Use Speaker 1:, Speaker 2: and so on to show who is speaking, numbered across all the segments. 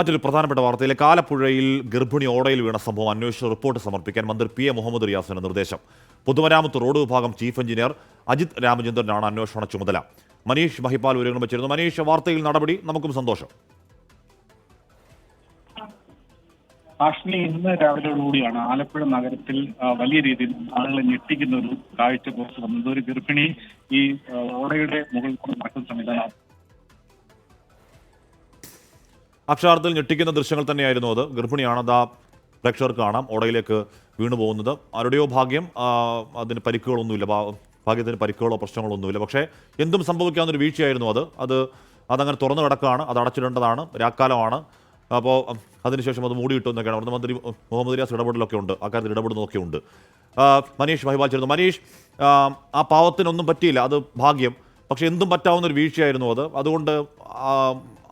Speaker 1: മറ്റൊരു പ്രധാനപ്പെട്ട വാർത്തയിലെ കാലപ്പുഴയിൽ ഗർഭിണി ഓടയിൽ വീണ സംഭവം അന്വേഷിച്ച് റിപ്പോർട്ട് സമർപ്പിക്കാൻ മന്ത്രി പി എ മുഹമ്മദ് റിയാസിന് നിർദ്ദേശം. പൊതുമരാമത്ത് റോഡ് വിഭാഗം ചീഫ് എഞ്ചിനീയർ അജിത് രാമചന്ദ്രനാണ് അന്വേഷണ ചുമതല. മനീഷ് മഹിപ്പാൽ വിവരങ്ങൾ വെച്ചിരുന്നു. മനീഷ് വാർത്തയിൽ നടപടി നമുക്കും സന്തോഷം.
Speaker 2: ആഷ്ലി ഇന്ന് രാവിലെയോടുകൂടിയാണ് ആലപ്പുഴ നഗരത്തിൽ വലിയ രീതിയിൽ ആളുകളെ ഞെട്ടിക്കുന്ന ഒരു കാഴ്ച പുറത്തു വന്നത്. ഒരു ഗർഭിണി ഈ ഓടയുടെ മുകളിൽ കൂടെ നടക്കുന്ന സംവിധാനം
Speaker 1: അക്ഷരാർത്ഥത്തിൽ ഞെട്ടിക്കുന്ന ദൃശ്യങ്ങൾ തന്നെയായിരുന്നു അത്. ഗർഭിണിയാണ് ആ പ്രേക്ഷകർക്ക് കാണാം. ഓടയിലേക്ക് വീണു പോകുന്നത്. ആരുടെയോ ഭാഗ്യം അതിന് പരിക്കുകളൊന്നുമില്ല. ഭാഗ്യത്തിന് പരിക്കുകളോ പ്രശ്നങ്ങളൊന്നുമില്ല. പക്ഷേ എന്തും സംഭവിക്കാവുന്നൊരു വീഴ്ചയായിരുന്നു അത്. അത് അതങ്ങനെ തുറന്നു കിടക്കുകയാണ്. അത് അടച്ചിടേണ്ടതാണ്. രാക്കാലമാണ്. അപ്പോൾ അതിനുശേഷം അത് മൂടിയിട്ടു എന്നൊക്കെയാണ്. അവിടുന്ന് മന്ത്രി മുഹമ്മദ് റിയാസ് ഇടപെടലൊക്കെ ഉണ്ട്. അക്കാര്യത്തിൽ ഇടപെടുന്നതൊക്കെ ഉണ്ട്. മനീഷ് മഹിബാച്ചിരുന്നു മനീഷ് ആ, പാവത്തിനൊന്നും പറ്റിയില്ല. അത് ഭാഗ്യം. പക്ഷേ എന്തും പറ്റാവുന്ന ഒരു വീഴ്ചയായിരുന്നു അത്. അതുകൊണ്ട്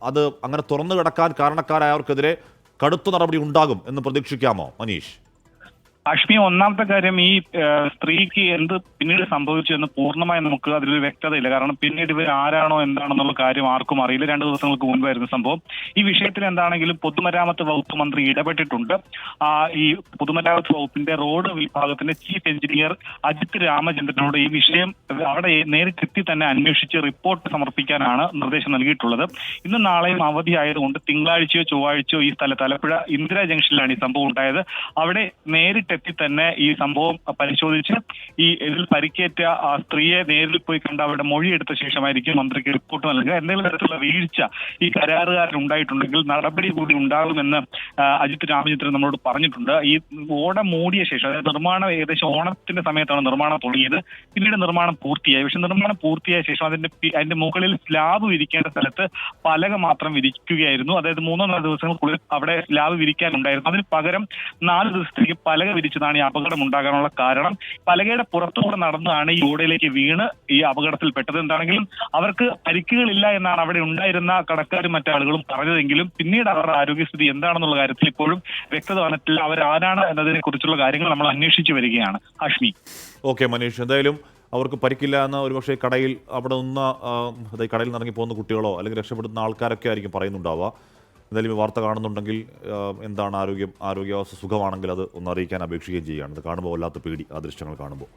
Speaker 1: അത് അങ്ങനെ തുറന്നു കിടക്കാൻ കാരണക്കാരായവർക്കെതിരെ കടുത്ത നടപടി ഉണ്ടാകും എന്ന് പ്രതീക്ഷിക്കാമോ മനീഷ്?
Speaker 2: അഷ്മി ഒന്നാമത്തെ കാര്യം ഈ സ്ത്രീക്ക് എന്ത് പിന്നീട് സംഭവിച്ചു എന്ന് പൂർണമായി നമുക്ക് അതിലൊരു വ്യക്തതയില്ല. കാരണം പിന്നീട് ഇവർ ആരാണോ എന്താണെന്നുള്ള കാര്യം ആർക്കും അറിയില്ല. രണ്ട് ദിവസങ്ങൾക്ക് മുൻപായിരുന്നു സംഭവം. ഈ വിഷയത്തിൽ എന്താണെങ്കിലും പൊതുമരാമത്ത് വകുപ്പ് മന്ത്രി ഇടപെട്ടിട്ടുണ്ട്. ആ ഈ പൊതുമരാമത്ത് വകുപ്പിന്റെ റോഡ് വിഭാഗത്തിന്റെ ചീഫ് എഞ്ചിനീയർ അജിത് രാമചന്ദ്രനോട് ഈ വിഷയം അവിടെ നേരിട്ടെത്തി തന്നെ അന്വേഷിച്ച് റിപ്പോർട്ട് സമർപ്പിക്കാനാണ് നിർദ്ദേശം നൽകിയിട്ടുള്ളത്. ഇന്ന് നാളെയും അവധി ആയതുകൊണ്ട് തിങ്കളാഴ്ചയോ ചൊവ്വാഴ്ചയോ ഈ സ്ഥലത്ത് ആലപ്പുഴ ഇന്ദിരാ ജംഗ്ഷനിലാണ് ഈ സംഭവം ഉണ്ടായത്. അവിടെ നേരിട്ടെത്തി തന്നെ ഈ സംഭവം പരിശോധിച്ച് ഈ ഇതിൽ പരിക്കേറ്റ ആ സ്ത്രീയെ നേരിൽ പോയി കണ്ട് അവരുടെ മൊഴിയെടുത്ത ശേഷമായിരിക്കും മന്ത്രിക്ക് റിപ്പോർട്ട് നൽകുക. എന്തെങ്കിലും തരത്തിലുള്ള വീഴ്ച ഈ കരാറുകാരൻ ഉണ്ടായിട്ടുണ്ടെങ്കിൽ നടപടി കൂടി ഉണ്ടാകുമെന്ന് അജിത് രാമചന്ദ്രൻ നമ്മളോട് പറഞ്ഞിട്ടുണ്ട്. ഈ ഓട മൂടിയ ശേഷം അതായത് നിർമ്മാണം ഏകദേശം ഓണത്തിന്റെ സമയത്താണ് നിർമ്മാണം തുടങ്ങിയത്. പിന്നീട് നിർമ്മാണം പൂർത്തിയായി. പക്ഷെ നിർമ്മാണം പൂർത്തിയായ ശേഷം അതിന്റെ അതിന്റെ മുകളിൽ സ്ലാബ് വിരിക്കേണ്ട സ്ഥലത്ത് പലക മാത്രം വിരിക്കുകയായിരുന്നു. അതായത് മൂന്നോ നാല് ദിവസങ്ങൾക്കുള്ളിൽ അവിടെ സ്ലാബ് വിരിക്കാനുണ്ടായിരുന്നു. അതിന് പകരം നാല് ദിവസത്തേക്ക് പലക വിരിച്ചതാണ് ഈ അപകടം ഉണ്ടാകാനുള്ള കാരണം. പലകയുടെ പുറത്തുകൂടെ നടന്നതാണ് ഈ ഓടയിലേക്ക് വീണ് ഈ അപകടത്തിൽപ്പെട്ടത് എന്താണെങ്കിലും അവർക്ക് പരിക്കുകളില്ല എന്നാണ് അവിടെ ഉണ്ടായിരുന്ന കടക്കാരും മറ്റാളുകളും പറഞ്ഞതെങ്കിലും പിന്നീട് അവരുടെ ആരോഗ്യസ്ഥിതി എന്താണെന്നുള്ള കാര്യത്തിൽ ഇപ്പോഴും വ്യക്തത വന്നിട്ടില്ല. അവരാരാണ് എന്നതിനെ കുറിച്ചുള്ള കാര്യങ്ങൾ നമ്മൾ അന്വേഷിച്ചു വരികയാണ്. ഹാഷ്മി.
Speaker 1: ഓക്കെ മനീഷ്. എന്തായാലും അവർക്ക് പരിക്കില്ല എന്ന ഒരുപക്ഷെ കടയിൽ അവിടെ നിന്ന് കടയിൽ നിന്ന് ഇറങ്ങി പോകുന്ന കുട്ടികളോ അല്ലെങ്കിൽ രക്ഷപ്പെടുന്ന ആൾക്കാരൊക്കെ ആയിരിക്കും പറയുന്നുണ്ടാവുക. എന്തായാലും ഈ വാർത്ത കാണുന്നുണ്ടെങ്കിൽ എന്താണ് ആരോഗ്യം ആരോഗ്യാവസ്ഥ സുഖമാണെങ്കിൽ അത് ഒന്ന് അറിയിക്കാൻ അപേക്ഷിക്കുകയും ചെയ്യുകയാണ്. ഇത് കാണുമ്പോൾ വല്ലാത്ത പേടി ആ ദൃശ്യങ്ങൾ കാണുമ്പോൾ.